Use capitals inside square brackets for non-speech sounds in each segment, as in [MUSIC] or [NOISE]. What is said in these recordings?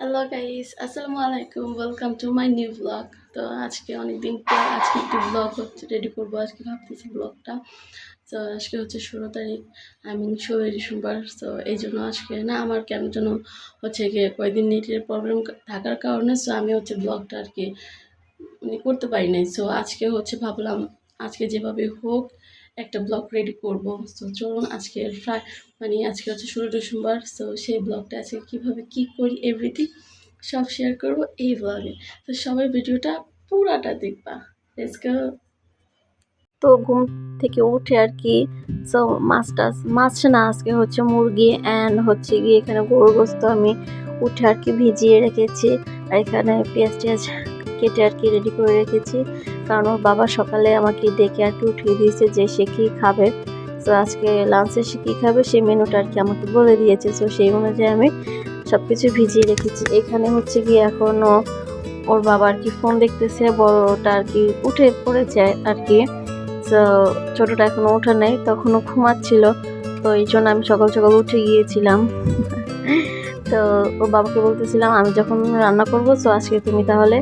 Hello guys আসসালামু আলাইকুম welcome to my new blog তো আজকে অনেকদিন পর আজকে একটু ব্লগ হচ্ছে রেডি করব। আজকে ভাবতেছি ব্লগটা তো আজকে হচ্ছে ষোলো তারিখ। আই মিন ষোলোই ডিসেম্বর। তো এই জন্য আজকে না, আমার কেন যেন হচ্ছে গিয়ে কয়েকদিন নেটের প্রবলেম থাকার কারণে সো আমি হচ্ছে ব্লগটা আর কি মানে করতে পারি নাই। সো আজকে হচ্ছে ভাবলাম, আজকে যেভাবে হোক একটা ব্লগ রেডি করব। তো চলুন আজকে ফ্রাই মানে আজকে হচ্ছে ষোলো ডিসেম্বর। সো সেই ব্লগটা আজকে কীভাবে কী করি এভরিথিং সব শেয়ার করব এই ব্লগে তো সবাই ভিডিওটা পুরাটা দেখবা। তো ঘুম থেকে উঠে আর কি সো মাছ টাছ মাছ না, আজকে হচ্ছে মুরগি অ্যান্ড হচ্ছে গিয়ে এখানে গরু গোস্ত আমি উঠে আর কি ভিজিয়ে রেখেছি। আর এখানে পেঁয়াজ টেয়াজ কেটে আর কি রেডি করে রেখেছি। কারণ ওর বাবা সকালে আমাকে ডেকে আর কি উঠিয়ে দিয়েছে যে সে কী খাবে। তো আজকে লাঞ্চে সে কী খাবে সেই মেনুটা আর কি আমাকে বলে দিয়েছে। তো সেই অনুযায়ী আমি সব কিছু ভিজিয়ে রেখেছি। এখানে হচ্ছে গিয়ে এখনও ওর বাবা আর কি ফোন দেখতেছে, বড়টা আর কি উঠে পড়েছে আর কি। তো ছোটোটা এখনও ওঠা নেই, তখনও ঘুমাচ্ছিল। তো এই জন্য আমি সকাল সকাল উঠে গিয়েছিলাম। তো ও বাবাকে বলতেছিলাম, আমি যখন রান্না করব, তো আজকে তুমি তাহলে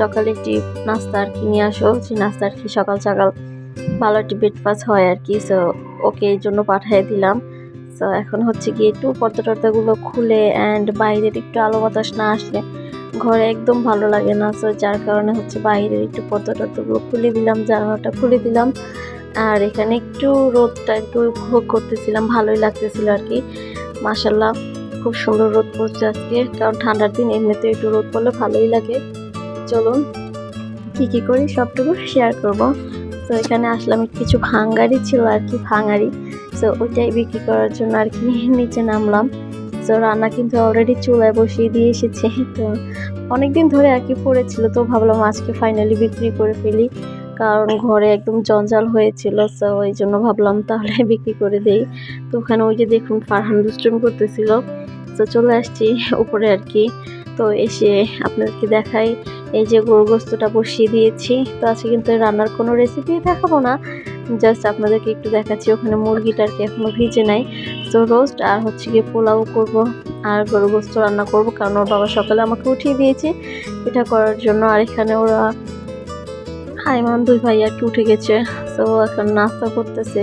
সকালে একটি নাস্তা আর কি নিয়ে আসো। যে নাস্তা আর কি সকাল সকাল ভালো একটি ব্রেকফাস্ট হয় আর কি। সো ওকে এই জন্য পাঠিয়ে দিলাম। তো এখন হচ্ছে গিয়ে একটু পর্দা টর্দাগুলো খুলে অ্যান্ড বাইরের একটু আলো বাতাস না আসলে ঘরে একদম ভালো লাগে না। সো যার কারণে হচ্ছে বাইরের একটু পর্দা খুলে দিলাম, জানালাটা খুলে দিলাম। আর এখানে একটু রোদটা একটু উপভোগ করতেছিলাম, ভালোই লাগতেছিল আর কি। মাসাল্লাহ খুব সুন্দর রোদ পড়ছে আজকে, কারণ ঠান্ডার দিন এমনিতে একটু রোদ পড়লে ভালোই লাগে। চলুন, কী কী করি সবটুকু শেয়ার করব। তো এখানে আসলাম, কিছু ভাঙ্গারি ছিল আর কি, ভাঙারি। তো ওইটাই বিক্রি করার জন্য আর কি [LAUGHS] নিচে নামলাম। তো রান্না কিন্তু অলরেডি চুলায় বসিয়ে দিয়ে এসেছে। তো অনেকদিন ধরে আর কি পড়েছিল, তো ভাবলাম আজকে ফাইনালি বিক্রি করে ফেলি। কারণ ঘরে একদম জঞ্জাল হয়েছিল, তো ওই জন্য ভাবলাম তাহলে [LAUGHS] বিক্রি করে দেই। তো ওখানে ওই যে দেখুন, ফারহান দুষ্টুম করতেছিল। তো চলে আসছি উপরে আর কি তো এসে আপনাদেরকে দেখাই, এই যে গোস্তটা বসিয়ে দিয়েছি। তো আজকে কিন্তু রান্নার কোনো রেসিপি দেখাবো না জাস্ট আপনাদেরকে একটু দেখাচ্ছি। ওখানে মুরগিটা আর কি এখনও ভিজে নাই। তো রোস্ট আর হচ্ছে গিয়ে পোলাও করব আর গরু গোস্ত রান্না করব, কারণ ওর বাবা সকালে আমাকে উঠিয়ে দিয়েছে। এটা করার জন্য আর এখানে ওরা, হাইমান দুই ভাই আর কি উঠে গেছে। তো এখন নাস্তা করতেছে।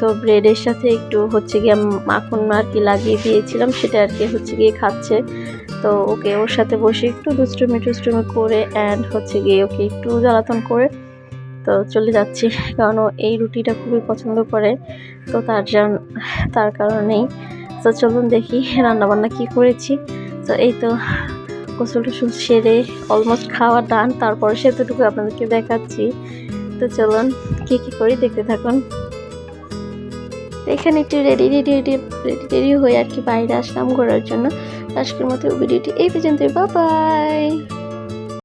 তো ব্রেডের সাথে একটু হচ্ছে গিয়ে মাখন আর কি লাগিয়ে দিয়েছিলাম, সেটা আর কি হচ্ছে গিয়ে খাচ্ছে। তো ওকে ওর সাথে বসে একটু দুষ্টুমি টুষ্টুমি করে অ্যান্ড হচ্ছে গিয়ে ওকে একটু জ্বালাতন করে তো চলে যাচ্ছি, কারণ এই রুটিটা খুবই পছন্দ করে, তো তার জন্য তার কারণেই। তো চলুন দেখি রান্নাবান্না কি করেছি। তো এই তো গোসল টোসল সেরে অলমোস্ট খাওয়া ডান তারপরে সেতুটুকু আপনাদেরকে দেখাচ্ছি। তো চলুন কী কী করি দেখতে থাকুন। এখানে একটু রেডি রেডি রেডি রেডি হয়ে আর কি বাইরে আসলাম ঘোরার জন্য। আজকের মতো ভিডিওটি এই পর্যন্ত বাই